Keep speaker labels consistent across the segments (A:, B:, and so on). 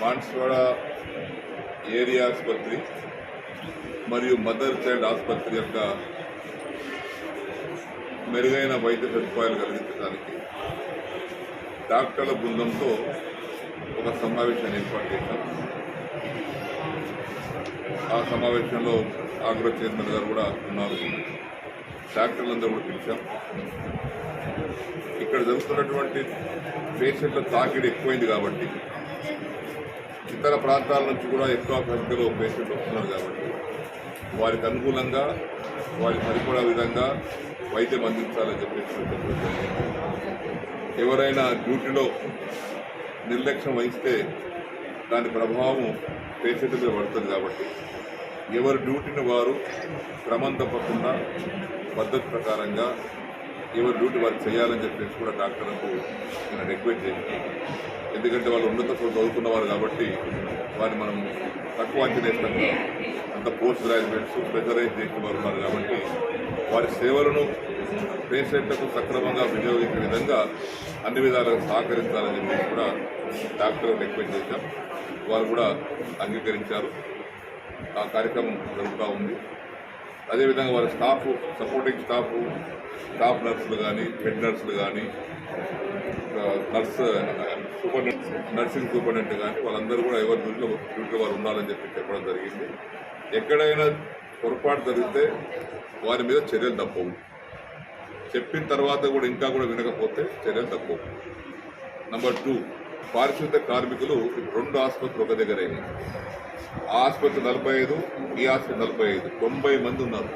A: Banswada area ఆసుపత్రి మరియు mother child ఆసుపత్రి యొక్క మెరుగైన వైద్య సదుపాయాలు కలిగించడానికి డాక్టర్ల బృందంతో ఒక సమావేశాన్ని ఏర్పాటు చేశాం. ఆ సమావేశంలో ఆగ్రో చైర్మన్ గారు కూడా ఉన్నారు. డాక్టర్లందరూ కూడా పిలిచాం. ఇక్కడ జరుగుతున్నటువంటి పేషెంట్ల తాకిడి ఎక్కువైంది కాబట్టి ఇతర ప్రాంతాల నుంచి కూడా ఎక్కువ సంఖ్యలో పేషెంట్లు వస్తున్నారు కాబట్టి వారికి అనుకూలంగా వారి సరిపడా విధంగా వైద్యం అందించాలని చెప్పేసి ఎవరైనా డ్యూటీలో నిర్లక్ష్యం వహిస్తే దాని ప్రభావం పేషెంట్ మీద పడుతుంది కాబట్టి ఎవరి డ్యూటీని వారు క్రమం తప్పకుండా పద్ధతి ప్రకారంగా ఎవరి డ్యూటీ వారు చేయాలని చెప్పేసి కూడా డాక్టర్లకు నేను రిక్వెస్ట్ చేసి ఎందుకంటే వాళ్ళు ఉన్నత చదువు చదువుకున్నవారు కాబట్టి వారిని మనం తక్కువ అంచనా వేస్తాం అంత పోస్ట్ గ్రాడ్యుయేట్స్ స్పెషలైజ్ చేసిన వారు ఉన్నారు కాబట్టి వారి సేవలను పేషెంట్లకు సక్రమంగా వినియోగించే విధంగా అన్ని విధాలుగా సహకరించాలని చెప్పేసి కూడా డాక్టర్ రిక్వెస్ట్ చేశాం. వారు కూడా అంగీకరించారు. ఆ కార్యక్రమం జరుగుతూ ఉంది. అదేవిధంగా వారి స్టాఫ్ సపోర్టింగ్ స్టాఫ్ స్టాఫ్ నర్సులు కానీ హెడ్ నర్సులు కానీ నర్స్ సూపర్ నర్సింగ్ సూపరింటెండెంట్ కానీ వాళ్ళందరూ కూడా ఎవరి డ్యూటీలో డ్యూటీలో వారు ఉండాలని చెప్పి చెప్పడం జరిగింది. ఎక్కడైనా పొరపాటు జరిగితే వారి మీద చర్యలు తప్పవు. చెప్పిన తర్వాత కూడా ఇంకా కూడా వినకపోతే చర్యలు తప్పవు. నంబర్ టూ పారిశుద్ధ కార్మికులు రెండు ఆసుపత్రులు ఒక దగ్గర అయినాయి. ఆసుపత్రి నలభై ఐదు ఈ ఆసుపత్రి నలభై ఐదు. తొంభై మంది ఉన్నారు.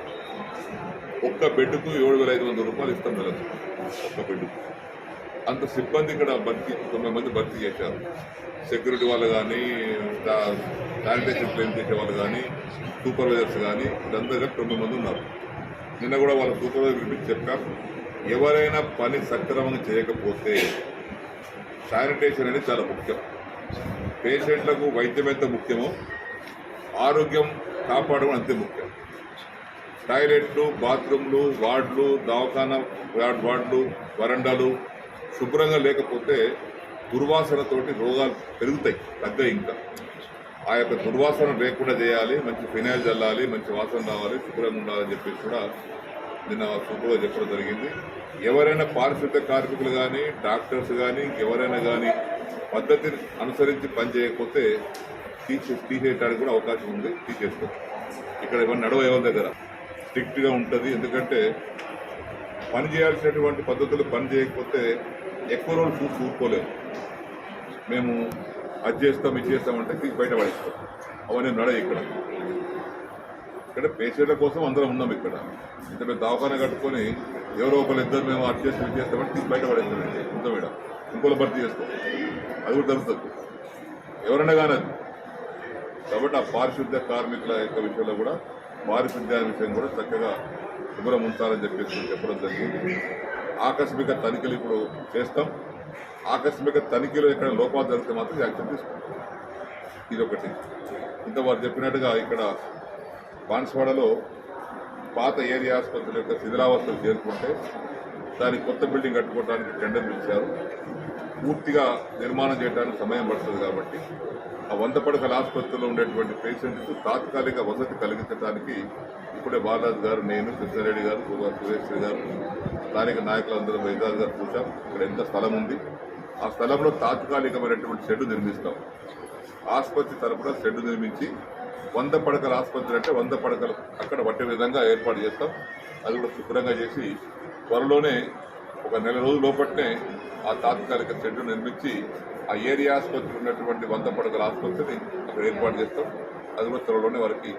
A: ఒక్క బెడ్కు ఏడు వేల ఐదు వందల రూపాయలు ఇస్తాం నెలకు ఒక్క బెడ్కు అంత సిబ్బంది ఇక్కడ భర్తీ తొంభై మంది భర్తీ చేశారు. సెక్యూరిటీ వాళ్ళు కానీ శానిటేషన్ క్లెయిమ్ చేసే వాళ్ళు కానీ సూపర్వైజర్స్ కానీ వీళ్ళందరూ కలిపి తొంభై మంది ఉన్నారు. నిన్న కూడా వాళ్ళ సూపర్వైజర్ పిలిపించి చెప్పాం. ఎవరైనా పని సక్రమంగా చేయకపోతే శానిటేషన్ అనేది చాలా ముఖ్యం. పేషెంట్లకు వైద్యం ఎంత ముఖ్యమో ఆరోగ్యం కాపాడడం అంతే ముఖ్యం. టాయిలెట్లు బాత్రూమ్లు వార్డులు దవాఖానా వార్డులు వరండాలు శుభ్రంగా లేకపోతే దుర్వాసనతోటి రోగాలు పెరుగుతాయి పెద్ద ఇంకా. ఆ యొక్క దుర్వాసన లేకుండా చేయాలి మంచి ఫినాయిల్ చల్లాలి మంచి వాసన రావాలి శుభ్రంగా ఉండాలని చెప్పేసి కూడా నిన్న సూపర్గా చెప్పడం జరిగింది. ఎవరైనా పారిశుద్ధ కార్మికులు కానీ డాక్టర్స్ కానీ ఎవరైనా కానీ పద్ధతిని అనుసరించి పని చేయకపోతే తీసేయడానికి కూడా అవకాశం ఉంది తీసేస్తారు ఇక్కడ ఇవన్నీ నడవ ఎవరి దగ్గర? స్ట్రిక్ట్గా ఉంటుంది ఎందుకంటే పని చేయాల్సినటువంటి పద్ధతులు పని చేయకపోతే ఎక్కువ రోజులు చూసి చూసుకోలేము మేము అది చేస్తాం ఇది చేస్తామంటే తీసి బయట పడేస్తాం అవన్నీ నడ ఇక్కడ. ఇక్కడ పేషెంట్ల కోసం అందరం ఉన్నాం ఇక్కడ. ఇంత పెద్ద దవాఖాన కట్టుకొని ఎవరో ఒకరు ఇద్దరు మేము అది చేసి ఇది చేస్తామంటే తీసి బయట పడేస్తామండి. ఉంటాం ఇక్కడ ఇంకోళ్ళు భర్తీ చేస్తాం అది కూడా జరుగుతుంది ఎవరైనా కానీ కాబట్టి ఆ పారిశుద్ధ కార్మికుల యొక్క విషయంలో కూడా పారిశుద్ధ్య విషయం కూడా చక్కగా శుభ్రం ఉంచాలని చెప్పేసి చెప్పడం జరిగింది. ఆకస్మిక తనిఖీలు ఇప్పుడు చేస్తాం. ఆకస్మిక తనిఖీలో ఎక్కడ లోపాలు జరిగితే మాత్రం యాక్షన్ తీసుకుంటాం. ఇది ఒకటి. ఇంత వారు చెప్పినట్టుగా ఇక్కడ బాన్స్వాడలో పాత ఏరియా ఆసుపత్రి యొక్క శిథిలావస్థలు చేరుకుంటే దానికి కొత్త బిల్డింగ్ కట్టుకోవడానికి టెండర్ పిలిచారు. పూర్తిగా నిర్మాణం చేయడానికి సమయం పడుతుంది కాబట్టి ఆ వంద పడకల ఆసుపత్రిలో ఉండేటువంటి పేషెంట్స్ తాత్కాలిక వసతి కలిగించడానికి ఇప్పుడే బాలాజీ గారు నేను కృష్ణారెడ్డి గారు సుభా- సురేష్ గారు స్థానిక నాయకులందరూ వైద్యాలు గారు చూసాం ఇక్కడ ఎంత స్థలం ఉంది? ఆ స్థలంలో తాత్కాలికమైనటువంటి షెడ్ నిర్మిస్తాం. ఆసుపత్రి తరపున షెడ్ నిర్మించి వంద పడకల ఆసుపత్రి అంటే వంద పడకలు అక్కడ పట్టే విధంగా ఏర్పాటు చేస్తాం. అది కూడా శుభ్రంగా చేసి త్వరలోనే ఒక నెల రోజుల లోపట్నే ఆ తాత్కాలిక షెడ్ నిర్మించి ఆ ఏరియా ఆసుపత్రి ఉన్నటువంటి వంద పడకల ఆసుపత్రిని అక్కడ ఏర్పాటు చేస్తాం. అది కూడా త్వరలోనే వారికి